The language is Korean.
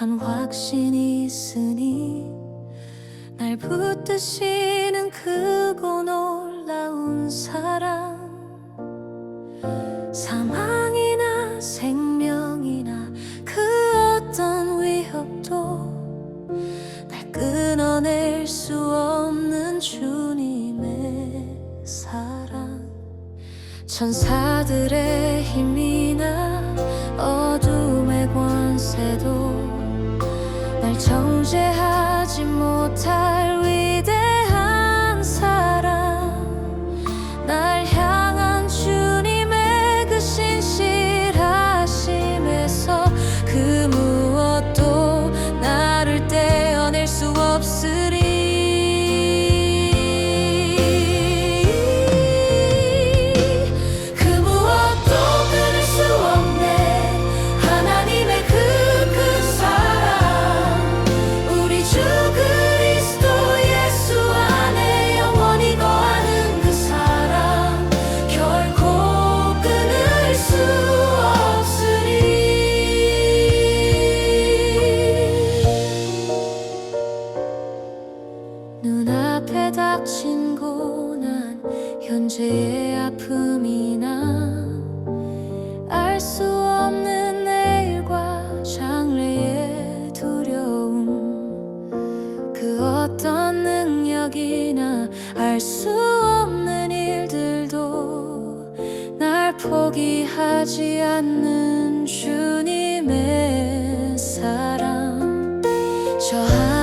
한 확신이 있으니 날 붙드시는 크고 놀라운 사랑. 사망이나 생명이나 그 어떤 위협도 날 끊어낼 수 없는 주님의 사랑. 천사들의 힘이나 어둠의 권세도 날 정죄하지 못 현재의 아픔이나 알 수 없는 내일과 장래의 두려움 그 어떤 능력이나 알 수 없는 일들도 날 포기하지 않는 주님의 사랑. 저